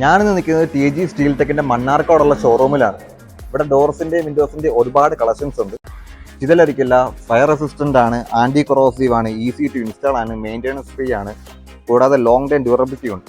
ഞാനിന്ന് നിൽക്കുന്നത് T G steel ടെക്കിന്റെ മണ്ണാർക്കോടുള്ള ഷോറൂമിലാണ് ഇവിടെ ഡോർസിന്റെ വിൻഡോസിന്റെ ഒരുപാട് കളക്ഷൻസ് ഉണ്ട്. ചിതലരിക്കില്ല ഫയർ റെസിസ്റ്റന്റ് ആണ് ആന്റി കൊറോസീവ് ആണ് ഈസി ടു ഇൻസ്റ്റാൾ ആണ് മെയിന്റെനൻസ് ഫ്രീ ആണ്. കൂടാതെ ലോങ് ടൈം ഡ്യൂറബിലിറ്റി ഉണ്ട്.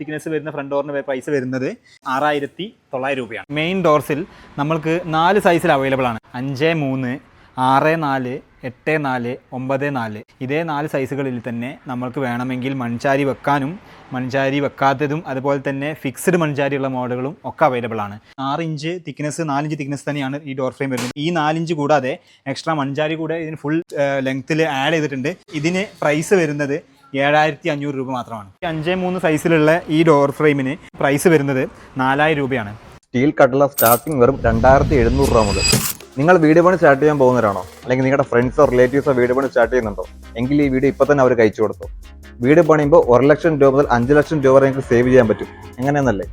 തിക്നെസ് വരുന്ന ഫ്രണ്ട് ഡോറിന് പ്രൈസ് വരുന്നത് ആറായിരത്തി തൊള്ളായിരം രൂപയാണ്. മെയിൻ ഡോർസിൽ നമ്മൾക്ക് നാല് സൈസിൽ അവൈലബിൾ ആണ്. അഞ്ച് മൂന്ന് ആറ് നാല് എട്ട് നാല് ഒമ്പത് നാല്. ഇതേ നാല് സൈസുകളിൽ തന്നെ നമ്മൾക്ക് വേണമെങ്കിൽ മൺചാരി വെക്കാനും മൺചാരി വെക്കാത്തതും അതുപോലെ തന്നെ ഫിക്സ്ഡ് മൺചാരിയുള്ള മോഡലുകളും ഒക്കെ അവൈലബിൾ ആണ്. ആറ് ഇഞ്ച് തിക്നെസ് നാലിഞ്ച് തിക്നെസ് തന്നെയാണ് ഈ ഡോർ ഫ്രെയിം വരുന്നത്. ഈ നാലിഞ്ച് കൂടാതെ എക്സ്ട്രാ മൺചാരി കൂടെ ഇതിന് ഫുൾ ലെങ്ത്തിൽ ആഡ് ചെയ്തിട്ടുണ്ട്. ഇതിന് പ്രൈസ് വരുന്നത് ഏഴായിരത്തി അഞ്ഞൂറ് രൂപ മാത്രമാണ്. അഞ്ച് മൂന്ന് സൈസിലുള്ള ഈ ഡോർ ഫ്രെയിമിന് പ്രൈസ് വരുന്നത് നാലായിരം രൂപയാണ്. സ്റ്റീൽ കട്ടുള്ള സ്റ്റാർട്ടിംഗ് വെറും രണ്ടായിരത്തി എഴുന്നൂറ് രൂപ മുതൽ. നിങ്ങൾ വീട് പണി സ്റ്റാർട്ട് ചെയ്യാൻ പോകുന്നവരാണോ? അല്ലെങ്കിൽ നിങ്ങളുടെ ഫ്രണ്ട്സോ റിലേറ്റീവ്സോ വീട് പണി സ്റ്റാർട്ട് ചെയ്യുന്നുണ്ടോ? എങ്കിൽ ഈ വീഡിയോ ഇപ്പൊ തന്നെ അവർ കഴിച്ചു കൊടുത്തു. വീട് പണിയുമ്പോൾ ഒരു ലക്ഷം രൂപ മുതൽ അഞ്ച് ലക്ഷം രൂപ വരെ നിങ്ങൾക്ക് സേവ് ചെയ്യാൻ പറ്റും. എങ്ങനെയെന്നല്ലേ?